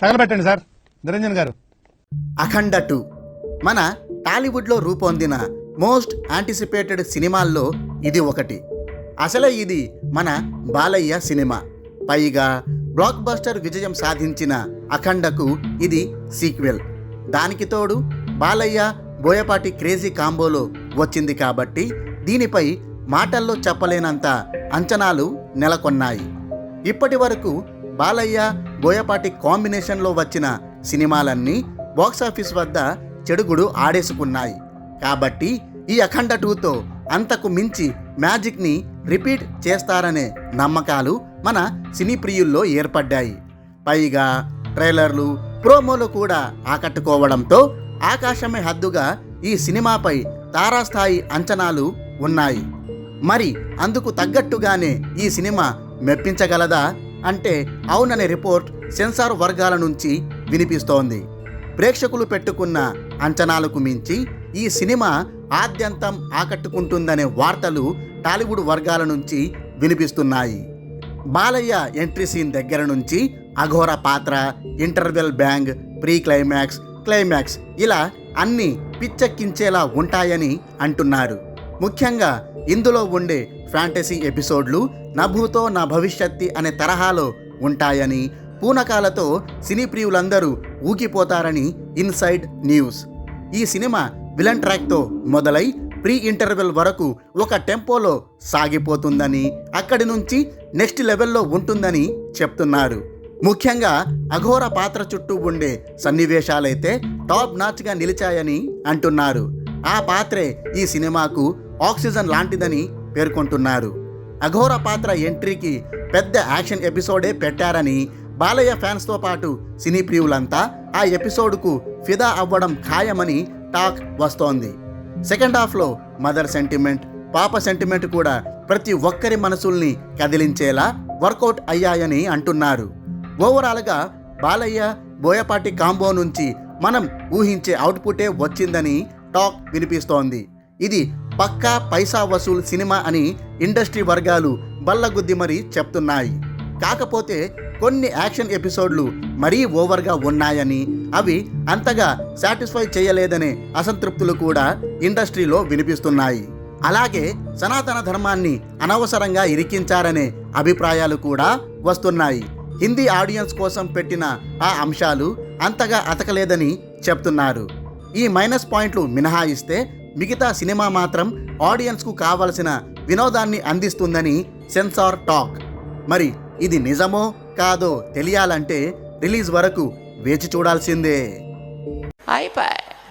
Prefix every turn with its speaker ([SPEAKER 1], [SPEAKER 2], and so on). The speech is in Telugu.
[SPEAKER 1] తగలబెట్టండి సార్. నిరంజన్ గారు.
[SPEAKER 2] అఖండ టూ. మన టాలీవుడ్లో రూపొందిన మోస్ట్ యాంటిసిపేటెడ్ సినిమాల్లో ఇది ఒకటి. అసలే ఇది మన బాలయ్య సినిమా. పైగా బ్లాక్ బస్టర్ విజయం సాధించిన అఖండకు ఇది సీక్వెల్. దానికి తోడు బాలయ్య బోయపాటి క్రేజీ కాంబోలో వచ్చింది కాబట్టి దీనిపై మాటల్లో చెప్పలేనంత అంచనాలు నెలకొన్నాయి. ఇప్పటి వరకు బాలయ్య బోయపాటి కాంబినేషన్లో వచ్చిన సినిమాలన్నీ బాక్సాఫీస్ వద్ద చెడుగుడు ఆడేసుకున్నాయి. కాబట్టి ఈ అఖండ టూతో అంతకు మించి మ్యాజిక్ని రిపీట్ చేస్తారనే నమ్మకాలు మన సినీ ప్రియుల్లో ఏర్పడ్డాయి. పైగా ట్రైలర్లు ప్రోమోలు కూడా ఆకట్టుకోవడంతో ఆకాశమే హద్దుగా ఈ సినిమాపై తారాస్థాయి అంచనాలు ఉన్నాయి. మరి అందుకు తగ్గట్టుగానే ఈ సినిమా మెప్పించగలదా? అంటే అవుననే రిపోర్ట్ సెన్సార్ వర్గాల నుంచి వినిపిస్తోంది. ప్రేక్షకులు పెట్టుకున్న అంచనాలకు మించి ఈ సినిమా ఆద్యంతం ఆకట్టుకుంటుందనే వార్తలు టాలీవుడ్ వర్గాల నుంచి వినిపిస్తున్నాయి. బాలయ్య ఎంట్రీ సీన్ దగ్గర నుంచి అఘోర పాత్ర interval bang pre climax climax ఇలా అన్ని పిచ్చెక్కించేలా ఉంటాయని అంటున్నారు. ముఖ్యంగా ఇందులో ఉండే ఫ్యాంటసీ ఎపిసోడ్లు నభూతో నా భవిష్యత్తి అనే తరహాలో ఉంటాయని పూనకాలతో సినీ ప్రియులందరూ ఊగిపోతారని ఇన్సైడ్ న్యూస్. ఈ సినిమా విలన్ ట్రాక్తో మొదలై ప్రీ ఇంటర్వెల్ వరకు ఒక టెంపోలో సాగిపోతుందని అక్కడి నుంచి నెక్స్ట్ లెవెల్లో ఉంటుందని చెప్తున్నారు. ముఖ్యంగా అఘోర పాత్ర చుట్టూ ఉండే సన్నివేశాలైతే టాప్ నాచ్గా నిలిచాయని అంటున్నారు. ఆ పాత్రే ఈ సినిమాకు ఆక్సిజన్ లాంటిదని పేర్కొంటున్నారు. అఘోర పాత్ర ఎంట్రీకి పెద్ద యాక్షన్ ఎపిసోడే పెట్టారని బాలయ్య ఫ్యాన్స్తో పాటు సినీ ప్రియులంతా ఆ ఎపిసోడ్కు ఫిదా అవ్వడం ఖాయమని టాక్ వస్తోంది. సెకండ్ హాఫ్లో మదర్ సెంటిమెంట్ పాప సెంటిమెంట్ కూడా ప్రతి ఒక్కరి మనసుల్ని కదిలించేలా వర్కౌట్ అయ్యాయని అంటున్నారు. ఓవరాల్గా బాలయ్య బోయపాటి కాంబో నుంచి మనం ఊహించే అవుట్పుటే వచ్చిందని టాక్ వినిపిస్తోంది. ఇది పక్కా పైసా వసూల్ సినిమా అని ఇండస్ట్రీ వర్గాలు బల్లగుద్ది మరీ చెప్తున్నాయి. కాకపోతే కొన్ని యాక్షన్ ఎపిసోడ్లు మరీ ఓవర్గా ఉన్నాయని అవి అంతగా సాటిస్ఫై చేయలేదనే అసంతృప్తులు కూడా ఇండస్ట్రీలో వినిపిస్తున్నాయి. అలాగే సనాతన ధర్మాన్ని అనవసరంగా ఇరికించారనే అభిప్రాయాలు కూడా వస్తున్నాయి. హిందీ ఆడియన్స్ కోసం పెట్టిన ఆ అంశాలు అంతగా అతకలేదని చెప్తున్నారు. ఈ మైనస్ పాయింట్లు మినహాయిస్తే మిగతా సినిమా మాత్రం ఆడియన్స్కు కావలసిన వినోదాన్ని అందిస్తుందని సెన్సార్ టాక్. మరి ఇది నిజమో కాదో తెలియాలంటే రిలీజ్ వరకు వేచి చూడాల్సిందే.
[SPEAKER 3] అయిపోయి